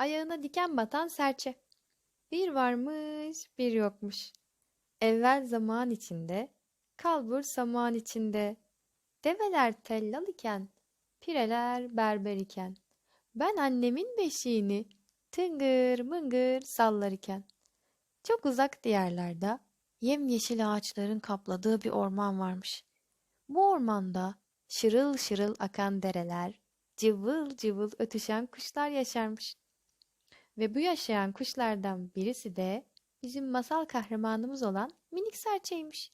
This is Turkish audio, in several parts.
Ayağına diken batan serçe. Bir varmış, bir yokmuş. Evvel zaman içinde, kalbur saman içinde. Develer tellal iken, pireler berber iken. Ben annemin beşiğini tıngır mıngır sallar iken. Çok uzak diyarlarda yemyeşil ağaçların kapladığı bir orman varmış. Bu ormanda şırıl şırıl akan dereler, cıvıl cıvıl ötüşen kuşlar yaşarmış. Ve bu yaşayan kuşlardan birisi de bizim masal kahramanımız olan minik serçeymiş.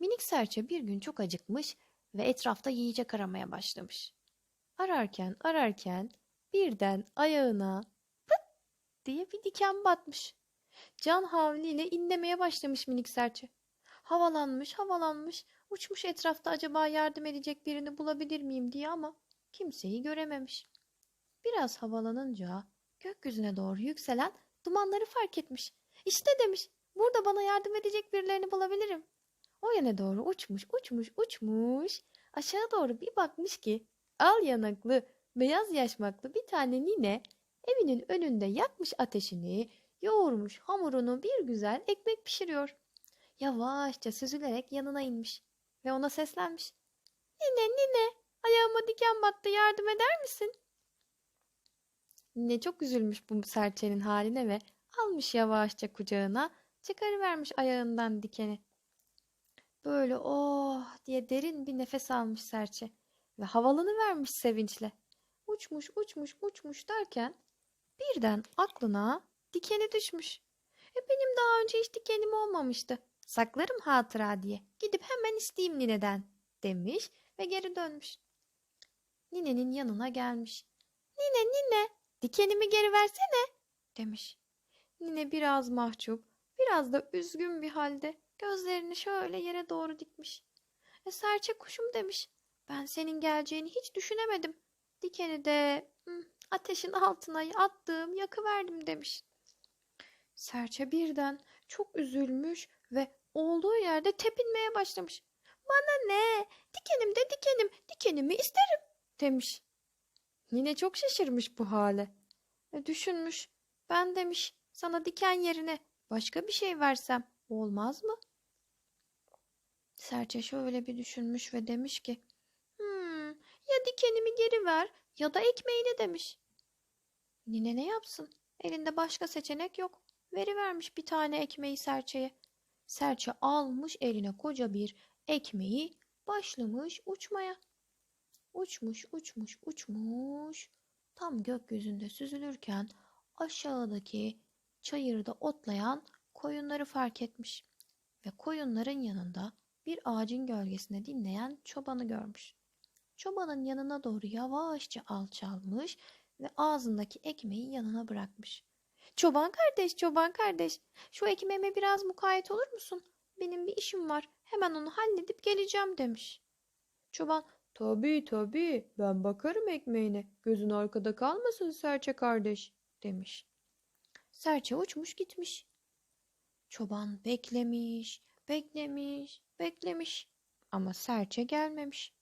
Minik serçe bir gün çok acıkmış ve etrafta yiyecek aramaya başlamış. Ararken ararken birden ayağına pıt diye bir diken batmış. Can havliyle inlemeye başlamış minik serçe. Havalanmış, havalanmış, uçmuş etrafta acaba yardım edecek birini bulabilir miyim diye ama kimseyi görememiş. Biraz havalanınca gökyüzüne doğru yükselen dumanları fark etmiş. İşte demiş, burada bana yardım edecek birilerini bulabilirim. O yana doğru uçmuş, uçmuş, uçmuş. Aşağı doğru bir bakmış ki al yanaklı, beyaz yaşmaklı bir tane nine evinin önünde yakmış ateşini, yoğurmuş hamurunu bir güzel ekmek pişiriyor. Yavaşça süzülerek yanına inmiş ve ona seslenmiş. Nine, nine, ayağıma diken battı yardım eder misin? Nine çok üzülmüş bu serçenin haline ve almış yavaşça kucağına, çıkarıvermiş ayağından dikeni. Böyle oh diye derin bir nefes almış serçe ve havalanı vermiş sevinçle. Uçmuş, uçmuş, uçmuş derken birden aklına dikeni düşmüş. E benim daha önce hiç dikenim olmamıştı. Saklarım hatıra diye. Gidip hemen isteyeyim nineden demiş ve geri dönmüş. Ninenin yanına gelmiş. Nine nine dikenimi geri versene demiş. Nine biraz mahcup, biraz da üzgün bir halde gözlerini şöyle yere doğru dikmiş. E serçe kuşum demiş. Ben senin geleceğini hiç düşünemedim. Dikeni de hı, ateşin altına attım, yakıverdim demiş. Serçe birden çok üzülmüş ve olduğu yerde tepinmeye başlamış. Bana ne? Dikenim de dikenim, dikenimi isterim demiş. Yine çok şaşırmış bu hale. E, düşünmüş. Ben demiş sana diken yerine başka bir şey versem olmaz mı? Serçe şöyle bir düşünmüş ve demiş ki hmm, ya dikenimi geri ver ya da ekmeğini demiş. Nine ne yapsın? Elinde başka seçenek yok. Verivermiş bir tane ekmeği serçeye. Serçe almış eline koca bir ekmeği başlamış uçmaya. Uçmuş, uçmuş, uçmuş. Tam gökyüzünde süzülürken aşağıdaki çayırda otlayan koyunları fark etmiş ve koyunların yanında bir ağacın gölgesinde dinleyen çobanı görmüş. Çobanın yanına doğru yavaşça alçalmış ve ağzındaki ekmeği yanına bırakmış. Çoban kardeş, çoban kardeş, şu ekmeğime biraz mukayyet olur musun? Benim bir işim var, hemen onu halledip geleceğim demiş. Çoban, tabii tabii, ben bakarım ekmeğine, gözün arkada kalmasın serçe kardeş, demiş. Serçe uçmuş gitmiş. Çoban beklemiş, beklemiş, beklemiş ama serçe gelmemiş.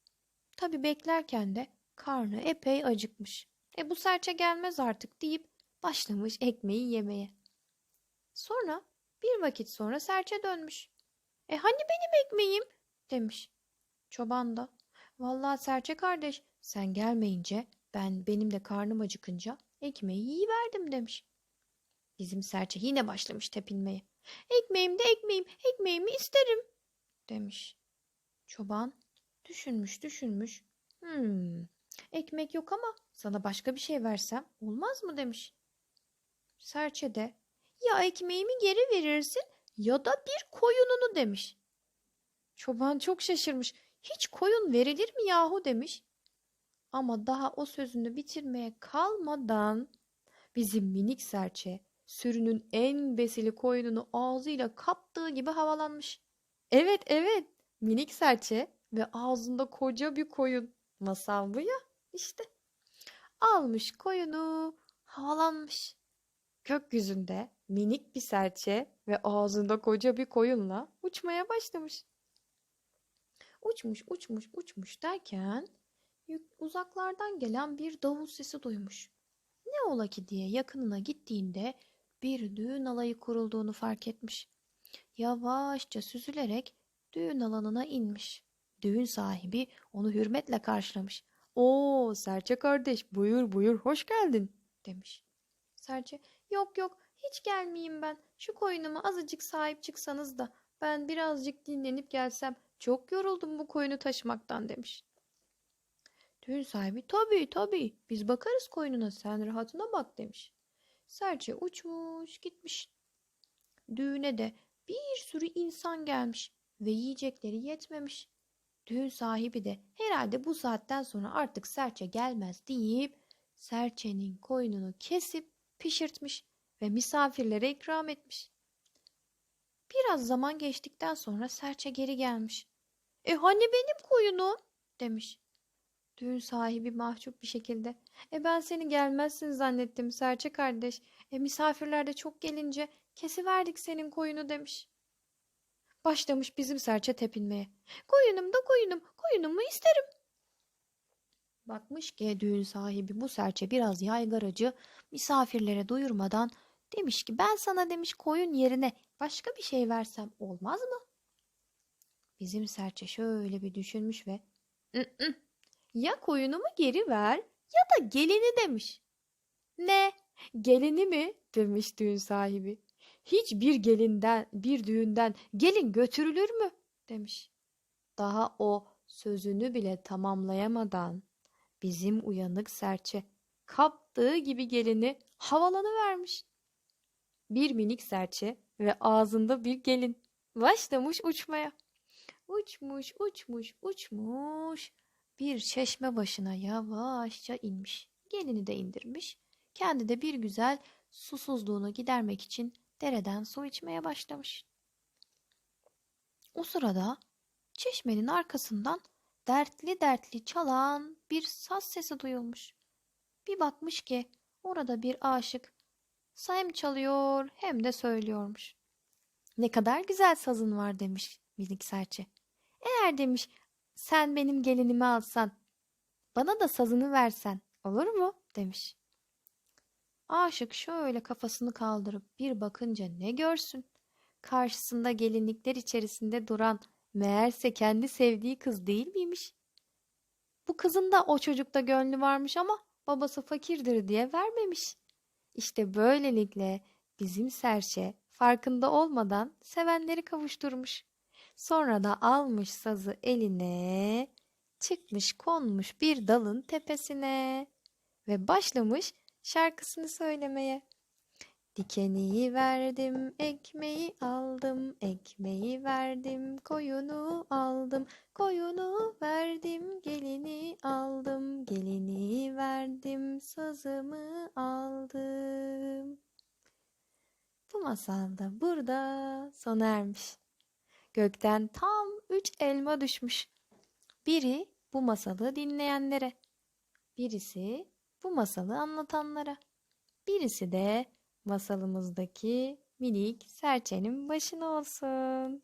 Tabii beklerken de karnı epey acıkmış. E bu serçe gelmez artık deyip başlamış ekmeği yemeye. Sonra bir vakit sonra serçe dönmüş. E hani benim ekmeğim demiş. Çoban da vallahi serçe kardeş sen gelmeyince ben benim de karnım acıkınca ekmeği yiyiverdim demiş. Bizim serçe yine başlamış tepinmeye. Ekmeğim de ekmeğim, ekmeğimi isterim demiş. Çoban düşünmüş düşünmüş. Hmm, ekmek yok ama sana başka bir şey versem olmaz mı demiş. Serçe de ya ekmeğimi geri verirsin ya da bir koyununu demiş. Çoban çok şaşırmış. Hiç koyun verilir mi yahu demiş. Ama daha o sözünü bitirmeye kalmadan bizim minik serçe sürünün en besili koyununu ağzıyla kaptığı gibi havalanmış. Evet evet minik serçe ve ağzında koca bir koyun. Masal bu ya işte. Almış koyunu havalanmış. Gökyüzünde minik bir serçe ve ağzında koca bir koyunla uçmaya başlamış. Uçmuş uçmuş uçmuş derken uzaklardan gelen bir davul sesi duymuş. Ne ola ki diye yakınına gittiğinde bir düğün alayı kurulduğunu fark etmiş. Yavaşça süzülerek düğün alanına inmiş. Düğün sahibi onu hürmetle karşılamış. Oo Serçe kardeş buyur buyur hoş geldin demiş. Serçe yok yok hiç gelmeyeyim ben. Şu koyunuma azıcık sahip çıksanız da ben birazcık dinlenip gelsem. Çok yoruldum bu koyunu taşımaktan demiş. Düğün sahibi tabii tabii biz bakarız koyununa sen rahatına bak demiş. Serçe uçmuş gitmiş. Düğüne de bir sürü insan gelmiş ve yiyecekleri yetmemiş. Düğün sahibi de herhalde bu saatten sonra artık serçe gelmez deyip serçenin koyununu kesip pişirtmiş ve misafirlere ikram etmiş. Biraz zaman geçtikten sonra serçe geri gelmiş. E hani benim koyunum demiş. Düğün sahibi mahcup bir şekilde. E ben seni gelmezsin zannettim serçe kardeş. E misafirler de çok gelince kesiverdik senin koyunu demiş. Başlamış bizim serçe tepinmeye. Koyunum da koyunum, koyunumu isterim. Bakmış ki düğün sahibi bu serçe biraz yaygaracı, misafirlere duyurmadan demiş ki ben sana demiş koyun yerine başka bir şey versem olmaz mı? Bizim serçe şöyle bir düşünmüş ve "Hı-hı, ya koyunumu geri ver ya da gelini demiş. Ne? Gelini mi? demiş düğün sahibi. Hiçbir gelinden, bir düğünden gelin götürülür mü? demiş. Daha o sözünü bile tamamlayamadan bizim uyanık serçe kaptığı gibi gelini havalanıvermiş. Bir minik serçe ve ağzında bir gelin başlamış uçmaya. Uçmuş, uçmuş, uçmuş. Bir çeşme başına yavaşça inmiş. Gelini de indirmiş. Kendi de bir güzel susuzluğunu gidermek için dereden su içmeye başlamış. O sırada çeşmenin arkasından dertli dertli çalan bir saz sesi duyulmuş. Bir bakmış ki orada bir aşık hem çalıyor hem de söylüyormuş. Ne kadar güzel sazın var demiş minik serçe. Eğer demiş sen benim gelinimi alsan bana da sazını versen olur mu demiş. Aşık şöyle kafasını kaldırıp bir bakınca ne görsün? Karşısında gelinlikler içerisinde duran meğerse kendi sevdiği kız değil miymiş? Bu kızın da o çocukta gönlü varmış ama babası fakirdir diye vermemiş. İşte böylelikle bizim serçe farkında olmadan sevenleri kavuşturmuş. Sonra da almış sazı eline, çıkmış konmuş bir dalın tepesine ve başlamış şarkısını söylemeye. Dikeni verdim, ekmeği aldım, ekmeği verdim, koyunu aldım, koyunu verdim, gelini aldım, gelini verdim, sazımı aldım. Bu masal da burada sona ermiş. Gökten tam üç elma düşmüş. Biri bu masalı dinleyenlere, birisi bu masalı anlatanlara, birisi de masalımızdaki minik serçenin başına olsun.